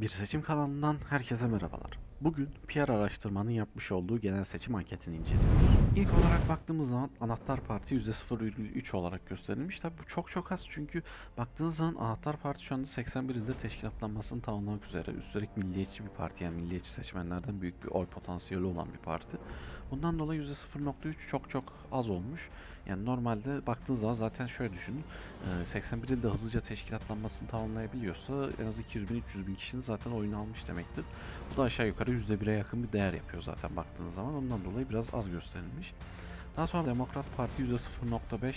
Bir seçim kanalından herkese merhabalar. Bugün PR araştırmanın yapmış olduğu genel seçim anketini inceliyoruz. İlk olarak baktığımız zaman Anahtar Parti %0,3 olarak gösterilmiş. Tabi bu çok çok az çünkü baktığınız zaman Anahtar Parti şu anda 81 ilde teşkilatlanmasını tamamlamak üzere. Üstelik milliyetçi bir parti yani milliyetçi seçmenlerden büyük bir oy potansiyeli olan bir parti. Bundan dolayı %0,3 çok çok az olmuş. Yani normalde baktığınız zaman zaten şöyle düşünün. e, 81 ilde hızlıca teşkilatlanmasını tamamlayabiliyorsa en az 200 bin 300 bin kişinin zaten oyunu almış demektir. Bu da aşağı yukarı %1'e yakın bir değer yapıyor zaten baktığınız zaman. Ondan dolayı biraz az gösterilmiş. Daha sonra Demokrat Parti %0.5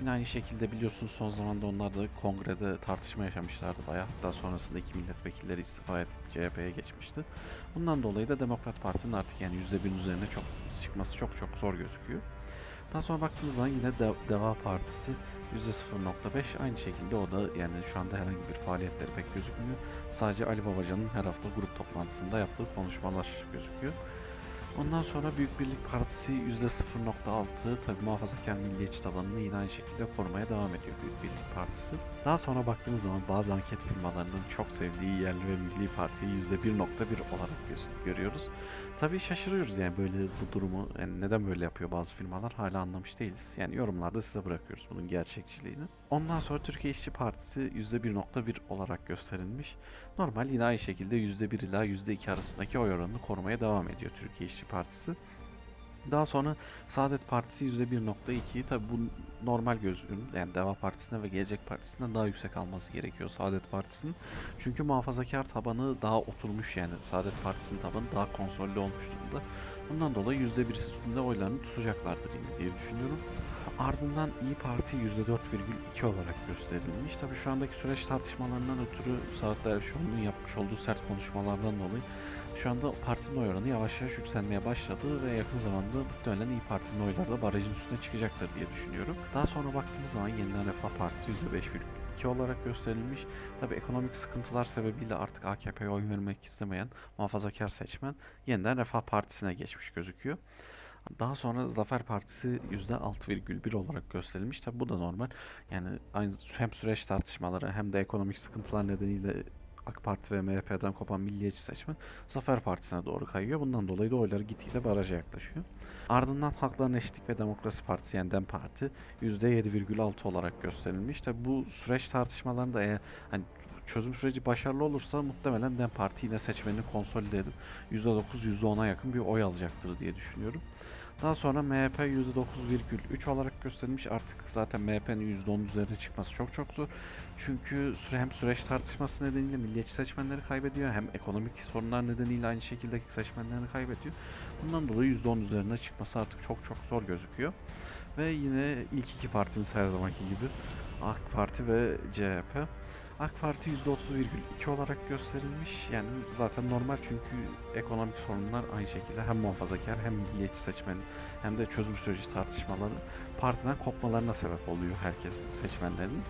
Yine aynı şekilde biliyorsunuz son zamanda onlar da kongrede tartışma yaşamışlardı bayağı. Hatta sonrasında iki milletvekilleri istifa edip CHP'ye geçmişti. Bundan dolayı da Demokrat Parti'nin artık yani %1'in üzerine çok çıkması çok çok zor gözüküyor. Daha sonra baktığımız zaman yine De- Deva Partisi %0.5 aynı şekilde o da yani şu anda herhangi bir faaliyetleri pek gözükmüyor. Sadece Ali Babacan'ın her hafta grup toplantısında yaptığı konuşmalar gözüküyor. Ondan sonra Büyük Birlik Partisi %0.6 tabi muhafazakar milliyetçi tabanını yine aynı şekilde korumaya devam ediyor Büyük Birlik Partisi. Daha sonra baktığımız zaman bazı anket firmalarının çok sevdiği yerli ve milli partiyi %1.1 olarak görüyoruz. Tabii şaşırıyoruz yani böyle bu durumu yani neden böyle yapıyor bazı firmalar hala anlamış değiliz. Yani yorumlarda size bırakıyoruz bunun gerçekçiliğini. Ondan sonra Türkiye İşçi Partisi %1.1 olarak gösterilmiş. Normal yine aynı şekilde %1 ila %2 arasındaki oy oranını korumaya devam ediyor Türkiye İşçi Partisi. Daha sonra Saadet Partisi %1.2 tabi bu normal gözüküm yani Deva Partisi'ne ve Gelecek Partisi'ne daha yüksek alması gerekiyor Saadet Partisi'nin. Çünkü muhafazakar tabanı daha oturmuş yani Saadet Partisi'nin tabanı daha konsolide olmuş durumda. Bundan dolayı %1 üstünde oylarını tutacaklardır diye düşünüyorum. Ardından İyi Parti %4,2 olarak gösterilmiş. Tabii şu andaki süreç tartışmalarından ötürü Saat Dervişoğlu'nun yapmış olduğu sert konuşmalardan dolayı şu anda partinin oy oranı yavaş yavaş yükselmeye başladı ve yakın zamanda muhtemelen İyi Parti'nin oyları da barajın üstüne çıkacaktır diye düşünüyorum. Daha sonra baktığımız zaman Yeniden Refah Partisi %5,2 olarak gösterilmiş. Tabii ekonomik sıkıntılar sebebiyle artık AKP'ye oy vermek istemeyen muhafazakar seçmen Yeniden Refah Partisi'ne geçmiş gözüküyor. Daha sonra Zafer Partisi %6,1 olarak gösterilmiş. Tabi bu da normal. Yani aynı hem süreç tartışmaları hem de ekonomik sıkıntılar nedeniyle AK Parti ve MHP'den kopan milliyetçi seçmen Zafer Partisi'ne doğru kayıyor. Bundan dolayı da oyları gitgide baraja yaklaşıyor. Ardından Halkların Eşitlik ve Demokrasi Partisi yani DEM Parti %7,6 olarak gösterilmiş. Tabi bu süreç tartışmalarında eğer hani çözüm süreci başarılı olursa muhtemelen DEM Parti yine seçmenini konsolide edip %9 %10'a yakın bir oy alacaktır diye düşünüyorum. Daha sonra MHP %9,3 olarak gösterilmiş. Artık zaten MHP'nin %10 üzerine çıkması çok çok zor. Çünkü hem süreç tartışması nedeniyle milliyetçi seçmenleri kaybediyor hem ekonomik sorunlar nedeniyle aynı şekilde seçmenlerini kaybediyor. Bundan dolayı %10 üzerine çıkması artık çok çok zor gözüküyor. Ve yine ilk iki partimiz her zamanki gibi AK Parti ve CHP. AK Parti %30,2 olarak gösterilmiş. Yani zaten normal çünkü ekonomik sorunlar aynı şekilde hem muhafazakar hem milliyetçi seçmen hem de çözüm süreci tartışmaları partiden kopmalarına sebep oluyor herkes seçmenlerin.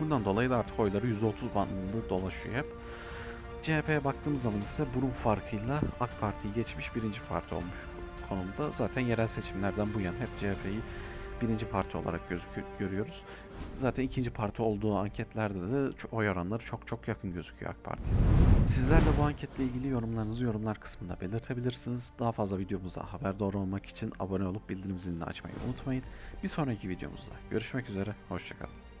Bundan dolayı da artık oyları %30 bandında dolaşıyor hep. CHP'ye baktığımız zaman ise burun farkıyla AK Parti'yi geçmiş birinci parti olmuş konumda. Zaten yerel seçimlerden bu yana hep CHP'yi birinci parti olarak gözüküyor, görüyoruz. Zaten ikinci parti olduğu anketlerde de oy oranları çok çok yakın gözüküyor AK Parti. Sizler de bu anketle ilgili yorumlarınızı yorumlar kısmında belirtebilirsiniz. Daha fazla videomuzda haberdar olmak için abone olup bildirim zilini açmayı unutmayın. Bir sonraki videomuzda görüşmek üzere, hoşçakalın.